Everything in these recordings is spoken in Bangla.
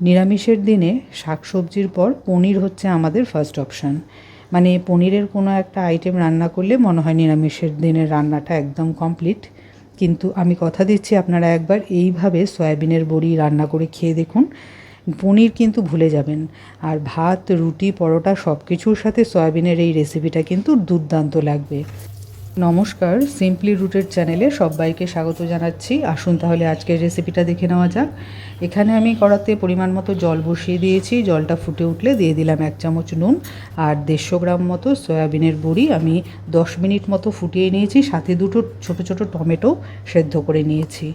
নিরামিষের দিনে শাকসবজির পর পনির হচ্ছে আমাদের ফার্স্ট অপশান মানে পনিরের কোনো একটা আইটেম রান্না করলে মনে হয় নিরামিষের দিনের রান্নাটা একদম কমপ্লিট কিন্তু আমি কথা দিচ্ছি আপনারা একবার এইভাবে সয়াবিনের বড়ি রান্না করে খেয়ে দেখুন। পনির কিন্তু ভুলে যাবেন। আর ভাত, রুটি, পরোটা সব কিছুর সাথে সয়াবিনের এই রেসিপিটা কিন্তু দুর্দান্ত লাগবে। নমস্কার সিম্পলি রুটের চ্যানেলে সবাইকে স্বাগত জানাচ্ছি। আসুন তাহলে আজকের রেসিপিটা দেখে নেওয়া যাক। এখানে আমি কড়াতে পরিমাণ মতো জল বসিয়ে দিয়েছি। জলটা ফুটে উঠলে দিয়ে দিলাম এক চামচ নুন আর দেড়শো গ্রাম মতো সয়াবিনের বড়ি। আমি দশ মিনিট মতো ফুটিয়ে নিয়েছি। সাথে দুটো ছোট ছোট টমেটো সেদ্ধ করে নিয়েছি।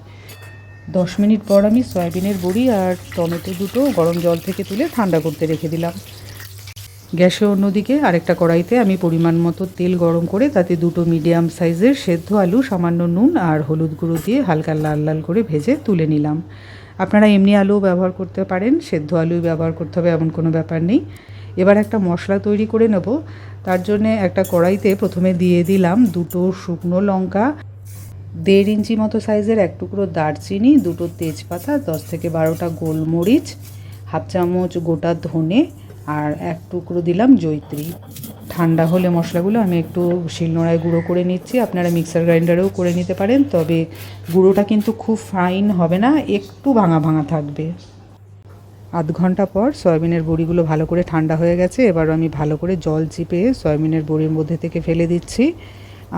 দশ মিনিট পর আমি সয়াবিনের বড়ি আর টমেটো দুটো গরম জল থেকে তুলে ঠান্ডা করতে রেখে দিলাম। গ্যাসে অন্যদিকে আরেকটা কড়াইতে আমি পরিমাণ মতো তেল গরম করে তাতে দুটো মিডিয়াম সাইজের সেদ্ধ আলু, সামান্য নুন আর হলুদ গুঁড়ো দিয়ে হালকা লাল লাল করে ভেজে তুলে নিলাম। আপনারা এমনি আলুও ব্যবহার করতে পারেন, সেদ্ধ আলুই ব্যবহার করতে হবে এমন কোনো ব্যাপার নেই। এবার একটা মশলা তৈরি করে নেব। তার জন্যে একটা কড়াইতে প্রথমে দিয়ে দিলাম দুটো শুকনো লঙ্কা, দেড় ইঞ্চি মতো সাইজের এক টুকরো দারচিনি, দুটো তেজপাতা, দশ থেকে বারোটা গোলমরিচ, হাফ চামচ গোটা ধনে আর এক টুকরো দিলাম জৈত্রী ঠান্ডা হলে মশলাগুলো আমি একটু শিলনোড়ায় গুঁড়ো করে নিচ্ছি। আপনারা মিক্সার গ্রাইন্ডারেও করে নিতে পারেন, তবে গুঁড়োটা কিন্তু খুব ফাইন হবে না, একটু ভাঙা ভাঙা থাকবে। আধ ঘণ্টা পর সয়াবিনের বড়িগুলো ভালো করে ঠান্ডা হয়ে গেছে এবার আমি ভালো করে জল চিপে সয়াবিনের বড়ির মধ্যে থেকে ফেলে দিচ্ছি।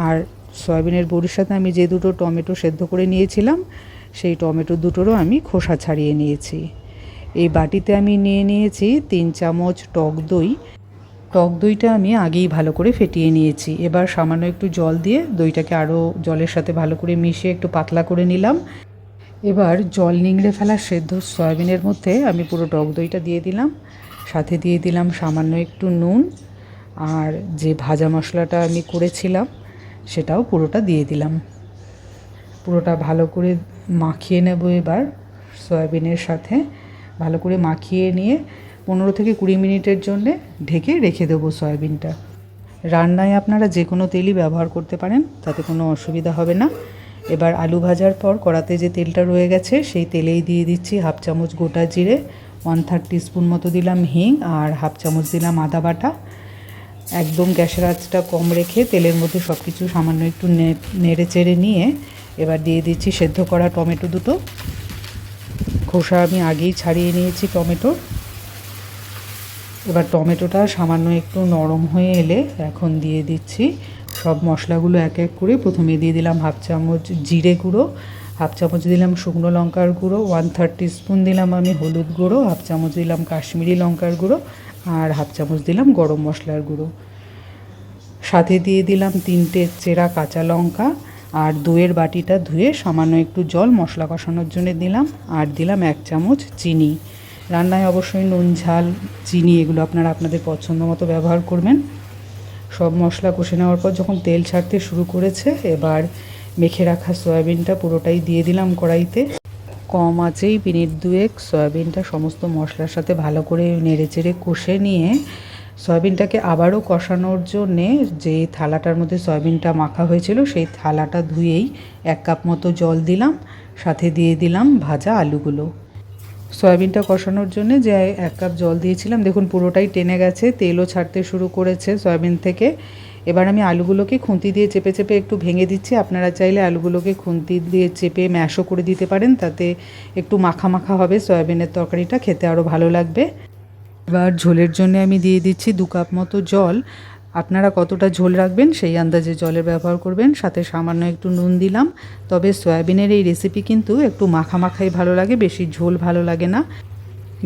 আর সয়াবিনের বড়ির সাথে আমি যে দুটো টমেটো সেদ্ধ করে নিয়েছিলাম, সেই টমেটো দুটোরও আমি খোসা ছাড়িয়ে নিয়েছি। এই বাটিতে আমি নিয়ে নিয়েছি তিন চামচ টক দই। টক দইটা আমি আগেই ভালো করে ফেটিয়ে নিয়েছি। এবার সামান্য একটু জল দিয়ে দইটাকে আরও জলের সাথে ভালো করে মিশিয়ে একটু পাতলা করে নিলাম। এবার জল নিংড়ে ফেলা সেদ্ধ সয়াবিনের মধ্যে আমি পুরো টক দইটা দিয়ে দিলাম। সাথে দিয়ে দিলাম সামান্য একটু নুন। আর যে ভাজা মশলাটা আমি করেছিলাম, সেটাও পুরোটা দিয়ে দিলাম। পুরোটা ভালো করে মাখিয়ে নেব এবার সয়াবিনের সাথে। ভালো করে মাখিয়ে নিয়ে পনেরো থেকে কুড়ি মিনিটের জন্যে ঢেকে রেখে দেবো সয়াবিনটা। রান্নায় আপনারা যে কোনো তেলই ব্যবহার করতে পারেন, তাতে কোনো অসুবিধা হবে না। এবার আলু ভাজার পর কড়াতে যে তেলটা রয়ে গেছে, সেই তেলেই দিয়ে দিচ্ছি হাফ চামচ গোটা জিরে ওয়ান থার্ড টিস্পুন মতো দিলাম হিং আর হাফ চামচ দিলাম আদা বাটা। একদম গ্যাসের আঁচটা কম রেখে তেলের মধ্যে সব কিছু সামান্য একটু নেড়ে চেড়ে নিয়ে এবার দিয়ে দিচ্ছি সেদ্ধ করা টমেটো দুটো। খোসা আমি আগেই ছাড়িয়ে নিয়েছি টমেটো। এবার টমেটোটা সামান্য একটু নরম হয়ে এলে এখন দিয়ে দিচ্ছি সব মশলাগুলো এক এক করে। প্রথমে দিয়ে দিলাম হাফ চামচ জিরে গুঁড়ো, হাফ চামচ দিলাম শুকনো লঙ্কার গুঁড়ো ওয়ান থার্টি স্পুন দিলাম আমি হলুদ গুঁড়ো হাফ চামচ দিলাম কাশ্মীরি লঙ্কার গুঁড়ো আর হাফ চামচ দিলাম গরম মশলার গুঁড়ো। সাথে দিয়ে দিলাম তিনটে চেরা কাঁচা লঙ্কা আর দইয়ের বাটিটা ধুয়ে সামান্য একটু জল, মশলা কষানোর জন্য দিলাম। আর দিলাম এক চামচ চিনি। রান্নায় অবশ্যই নুন, ঝাল, চিনি এগুলো আপনারা আপনাদের পছন্দ মতো ব্যবহার করবেন। সব মশলা কষে নেওয়ার পর যখন তেল ছাড়তে শুরু করেছে, এবার মেখে রাখা সয়াবিনটা পুরোটাই দিয়ে দিলাম কড়াইতে। কম আঁচেই মিনিট দুয়েক সয়াবিনটা সমস্ত মশলার সাথে ভালো করে নেড়ে চেড়ে কষে নিয়ে সয়াবিনটাকে আবারও কষানোর জন্যে যে থালাটার মধ্যে সয়াবিনটা মাখা হয়েছিল, সেই থালাটা ধুয়েই এক কাপ মতো জল দিলাম, সাথে দিয়ে দিলাম ভাজা আলুগুলো। সয়াবিনটা কষানোর জন্য যে এক কাপ জল দিয়েছিলাম, দেখুন পুরোটাই টেনে গেছে, তেলও ছাড়তে শুরু করেছে সয়াবিন থেকে। এবার আমি আলুগুলোকে খুন্তি দিয়ে চেপে চেপে একটু ভেঙে দিচ্ছি। আপনারা চাইলে আলুগুলোকে খুন্তি দিয়ে চেপে ম্যাশও করে দিতে পারেন, তাতে একটু মাখা মাখা হবে সয়াবিনের তরকারিটা, খেতে আরও ভালো লাগবে। এবার ঝোলের জন্য আমি দিয়ে দিচ্ছি দু কাপ মতো জল। আপনারা কতটা ঝোল রাখবেন সেই আন্দাজে জলের ব্যবহার করবেন। সাথে সামান্য একটু নুন দিলাম। তবে সয়াবিনের এই রেসিপি কিন্তু একটু মাখা মাখাই ভালো লাগে, বেশি ঝোল ভালো লাগে না।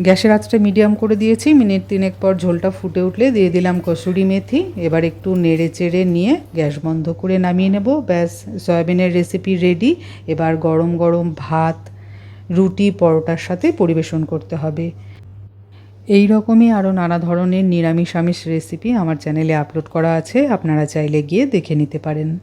গ্যাসের আঁচটা মিডিয়াম করে দিয়েছি। মিনিট তিনেক পর ঝোলটা ফুটে উঠলে দিয়ে দিলাম কসুরি মেথি। এবার একটু নেড়ে চেড়ে নিয়ে গ্যাস বন্ধ করে নামিয়ে নেব। ব্যাস, সয়াবিনের রেসিপি রেডি এবার গরম গরম ভাত, রুটি, পরোটার সাথে পরিবেশন করতে হবে। এই রকমই আরও নানা ধরনের নিরামিষ আমিষ রেসিপি আমার চ্যানেলে আপলোড করা আছে, আপনারা চাইলে গিয়ে দেখে নিতে পারেন।